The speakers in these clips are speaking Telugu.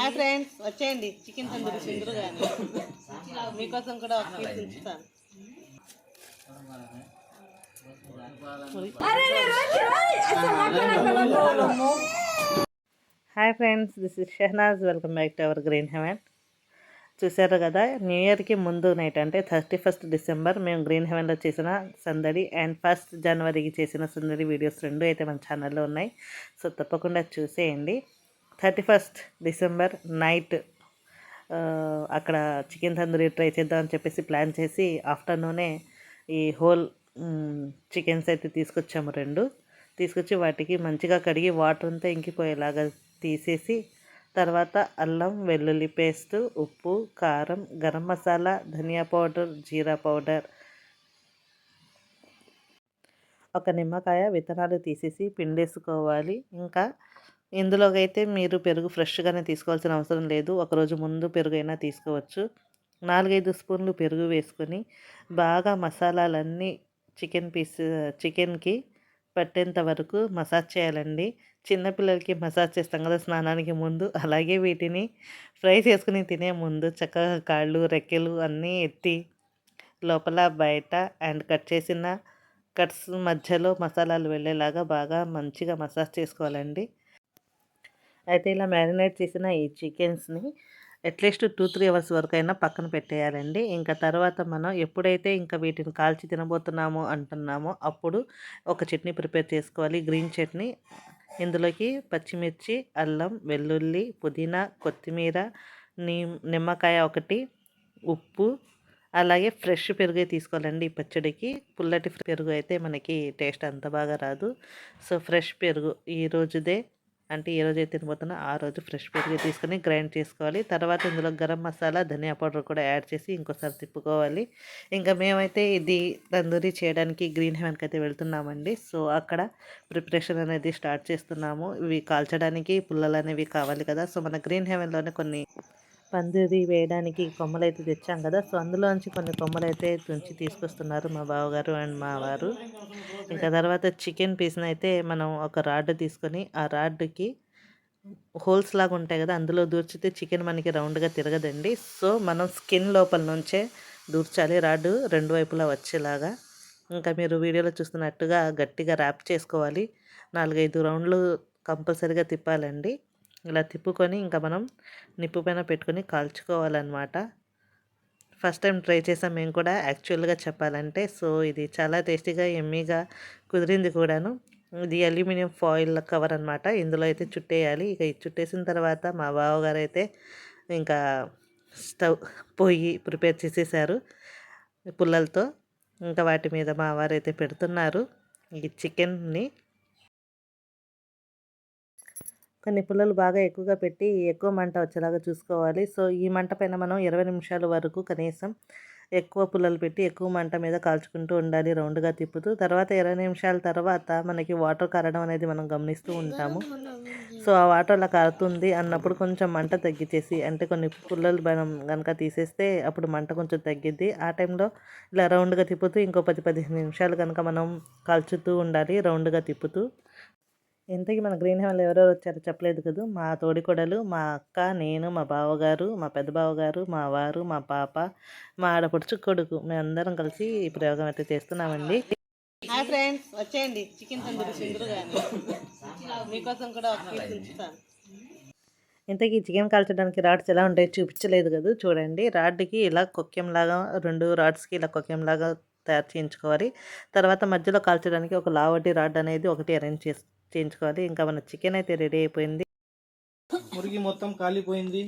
హాయ్ ఫ్రెండ్స్ వచ్చేయండి చికెన్ తందూరి కానీ మీకోసం కూడా ఒక పీస్ ఉంచుతాను hi friends this is Shehnaz welcome back to our green heaven చూసారు కదా న్యూ ఇయర్కి ముందు నైట్ అంటే థర్టీ ఫస్ట్ డిసెంబర్ మేము గ్రీన్ హెవెన్లో చేసిన సందడి అండ్ ఫస్ట్ జనవరికి చేసిన సందడి వీడియోస్ రెండు అయితే మన ఛానల్లో ఉన్నాయి సో తప్పకుండా చూసేయండి థర్టీ ఫస్ట్ డిసెంబర్ నైట్ అక్కడ చికెన్ తందూరి ట్రై చేద్దామని చెప్పేసి ప్లాన్ చేసి ఆఫ్టర్నూనే ఈ హోల్ చికెన్స్ అయితే తీసుకొచ్చాము రెండు. తీసుకొచ్చి వాటికి మంచిగా కడిగి వాటర్ అంతా ఇంకిపోయేలాగా తీసేసి తర్వాత అల్లం వెల్లుల్లి పేస్ట్ ఉప్పు కారం గరం మసాలా ధనియా పౌడర్ జీరా పౌడర్ ఒక నిమ్మకాయ విత్తనాలు తీసేసి పిండేసుకోవాలి. ఇంకా ఇందులోకైతే అయితే మీరు పెరుగు ఫ్రెష్గానే తీసుకోవాల్సిన అవసరం లేదు. ఒకరోజు ముందు పెరుగు అయినా తీసుకోవచ్చు. నాలుగైదు స్పూన్లు పెరుగు వేసుకొని బాగా మసాలాలన్నీ చికెన్ పీస్ చికెన్కి పట్టేంత వరకు మసాజ్ చేయాలండి. చిన్నపిల్లలకి మసాజ్ చేస్తాం కదా స్నానానికి ముందు. అలాగే వీటిని ఫ్రై చేసుకుని తినే ముందు చక్కగా కాళ్ళు రెక్కలు అన్నీ ఎత్తి లోపల బయట అండ్ కట్ చేసిన కట్స్ మధ్యలో మసాలాలు వెళ్ళేలాగా బాగా మంచిగా మసాజ్ చేసుకోవాలండి. అయితే ఇలా మ్యారినేట్ చేసిన ఈ చికెన్స్ని at least two three hours వరకు అయినా పక్కన పెట్టేయాలండి. ఇంకా తర్వాత మనం ఎప్పుడైతే ఇంకా వీటిని కాల్చి తినబోతున్నామో అంటున్నామో అప్పుడు ఒక చట్నీ ప్రిపేర్ చేసుకోవాలి. గ్రీన్ చట్నీ ఇందులోకి పచ్చిమిర్చి అల్లం వెల్లుల్లి పుదీనా కొత్తిమీర నిమ్మకాయ ఒకటి ఉప్పు అలాగే ఫ్రెష్ పెరుగు తీసుకోవాలండి. ఈ పచ్చడికి పుల్లటి పెరుగు అయితే మనకి టేస్ట్ అంత బాగా రాదు. సో ఫ్రెష్ పెరుగు ఈ రోజుదే అంటే ఏ రోజు అయితే తినబోతున్నా ఆ రోజు ఫ్రెష్ పెరుగు తీసుకొని గ్రైండ్ చేసుకోవాలి. తర్వాత ఇందులో గరం మసాలా ధనియా పౌడర్ కూడా యాడ్ చేసి ఇంకోసారి తిప్పుకోవాలి. ఇంకా మేమైతే ఇది తందూరి చేయడానికి గ్రీన్ హెవెన్కి అయితే వెళ్తున్నామండి. సో అక్కడ ప్రిపరేషన్ అనేది స్టార్ట్ చేస్తున్నాము. ఇవి కాల్చడానికి పుల్లలు అనేవి కావాలి కదా. సో మన గ్రీన్ హెవెన్లోనే కొన్ని పందిరి వేయడానికి కొమ్మలు అయితే తెచ్చాం కదా సో అందులోంచి కొన్ని కొమ్మలు అయితే తుంచి తీసుకొస్తున్నారు మా బావగారు అండ్ మా వారు. ఇంకా తర్వాత చికెన్ పీస్ని అయితే మనం ఒక రాడ్ తీసుకొని ఆ రాడ్కి హోల్స్ లాగా ఉంటాయి కదా అందులో దూర్చితే చికెన్ మనకి రౌండ్గా తిరగదండి. సో మనం స్కిన్ లోపల నుంచే దూర్చాలి రాడ్ రెండు వైపులా వచ్చేలాగా. ఇంకా మీరు వీడియోలో చూస్తున్నట్టుగా గట్టిగా ర్యాప్ చేసుకోవాలి. నాలుగైదు రౌండ్లు కంపల్సరీగా తిప్పాలండి. ఇలా తిప్పుకొని ఇంకా మనం నిప్పు పైన పెట్టుకొని కాల్చుకోవాలన్నమాట. ఫస్ట్ టైం ట్రై చేసాం మేము కూడా. యాక్చువల్గా చెప్పాలంటే సో ఇది చాలా టేస్టీగా ఎమ్మీగా కుదిరింది కూడాను. ఇది అల్యూమినియం ఫాయిల్ కవర్ అనమాట ఇందులో అయితే చుట్టేయాలి. ఇక ఇది చుట్టేసిన తర్వాత మా బావగారు అయితే ఇంకా స్టవ్ పొయ్యి ప్రిపేర్ చేసేసారు పుల్లలతో. ఇంకా వాటి మీద మా వారు అయితే పెడుతున్నారు. ఈ చికెన్ని కొన్ని పుల్లలు బాగా ఎక్కువగా పెట్టి ఎక్కువ మంట వచ్చేలాగా చూసుకోవాలి. సో ఈ మంట పైన మనం ఇరవై నిమిషాల వరకు కనీసం ఎక్కువ పుల్లలు పెట్టి ఎక్కువ మంట మీద కాల్చుకుంటూ ఉండాలి రౌండ్గా తిప్పుతూ. తర్వాత ఇరవై నిమిషాల తర్వాత మనకి వాటర్ కారడం అనేది మనం గమనిస్తూ ఉంటాము. సో ఆ వాటర్ అలా కారుతుంది అన్నప్పుడు కొంచెం మంట తగ్గించేసి అంటే కొన్ని పుల్లలు మనం కనుక తీసేస్తే అప్పుడు మంట కొంచెం తగ్గిద్ది. ఆ టైంలో ఇలా రౌండ్గా తిప్పుతూ ఇంకో పది పదిహేను నిమిషాలు కనుక మనం కాల్చుతూ ఉండాలి రౌండ్గా తిప్పుతూ. ఇంతకీ మన గ్రీన్ హెవెన్లో ఎవరెవరు వచ్చారో చెప్పలేదు కదా? మా తోడికొడలు మా అక్క నేను మా బావగారు మా పెద్ద బావగారు మా వారు మా పాప మా ఆడపడుచు కొడుకు. మేమందరం కలిసి ఈ ప్రయోగం అయితే చేస్తున్నామండి. హాయ్ ఫ్రెండ్స్ వచ్చేయండి. చికెన్ తందూరి మీకోసం కూడా ఉంచుతాను. ఇంతకీ చికెన్ కాల్చడానికి రాడ్స్ ఎలా ఉంటాయో చూపించలేదు కదా? చూడండి రాడ్కి ఇలా కొక్కెంలాగా రెండు రాడ్స్కి ఇలా కొక్కెంలాగా తయారు చేయించుకోవాలి. తర్వాత మధ్యలో కాల్చడానికి ఒక లావటి రాడ్ అనేది ఒకటి అరేంజ్ చేసి చేయించుకోవాలి. ఇంకా మన చికెన్ అయితే రెడీ అయిపోయింది. మురిగి మొత్తం కాలిపోయింది.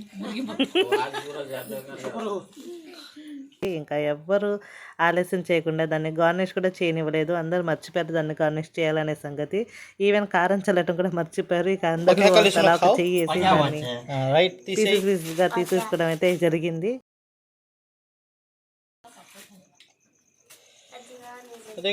ఇంకా ఎవ్వరు ఆలస్యం చేయకుండా దాన్ని గార్నిష్ కూడా చేయనివ్వలేదు. అందరూ మర్చిపోయారు దాన్ని గార్నిష్ చేయాలనే సంగతి. ఈవెన్ కారం చల్లటం కూడా మర్చిపోయారు. ఇక అందరూ తలా ఒక చెయ్యి వేసి దాన్ని రైట్ పీసెస్ పీసెస్గా తీసేసుకోవడం అయితే జరిగింది. అదే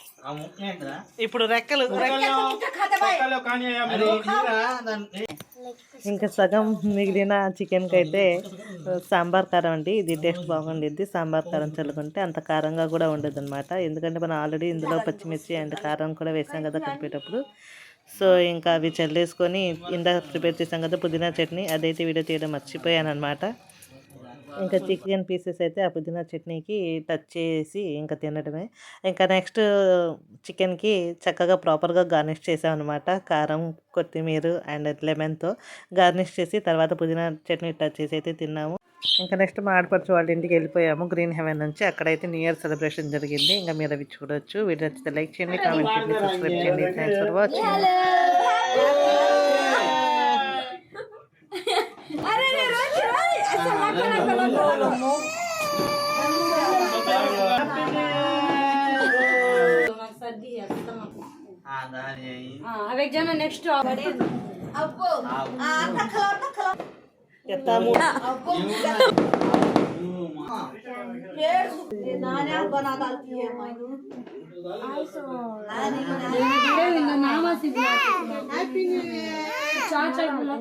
ఇదిరా, దాన్ని- ఇంకా సగం మిగిలిన చికెన్కి అయితే సాంబార్ కారం అండి. ఇది టేస్ట్ బాగుండిద్ది. సాంబార్ కారం చల్లుకుంటే అంత కారంగా కూడా ఉండదు అనమాట ఎందుకంటే మనం ఆల్రెడీ ఇందులో పచ్చిమిర్చి అండ్ కారం కూడా వేసాం కదా కలిపేటప్పుడు. సో ఇంకా అవి చల్లేసుకొని ఇందాక ప్రిపేర్ చేసాం కదా పుదీనా చట్నీ అదైతే వీడియో తీయడం మర్చిపోయాను అనమాట ఇంకా చికెన్ పీసెస్ అయితే ఆ పుదీనా చట్నీకి టచ్ చేసి ఇంకా తినడమే. ఇంకా నెక్స్ట్ చికెన్కి చక్కగా ప్రాపర్గా గార్నిష్ చేసాం అనమాట కారం కొత్తిమీర అండ్ లెమన్తో గార్నిష్ చేసి తర్వాత పుదీనా చట్నీ టచ్ చేసి అయితే తిన్నాము. ఇంకా నెక్స్ట్ మా ఆడపడుచు వాళ్ళ ఇంటికి వెళ్ళిపోయాము. గ్రీన్ హెవెన్ నుంచి అక్కడైతే న్యూ ఇయర్ సెలబ్రేషన్ జరిగింది. ఇంకా మీరు అవి చూడొచ్చు. వీడియో నచ్చితే లైక్ చేయండి కామెంట్ చేయండి సబ్స్క్రైబ్ చేయండి. థ్యాంక్స్ ఫర్ వాచింగ్ अब एक जना नेक्स्ट ಅಪ್ಪು ಆ ತಕ್ಕಲ ತಕ್ಕಲ ಎತ್ತ ಮೂಡ ಅಪ್ಪು पेड़ नाना बना डालती है मायनू नाम से बुलाती है हैप्पी न्यू ईयर चाचा बुला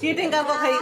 చీటింగ్ కాకపోయి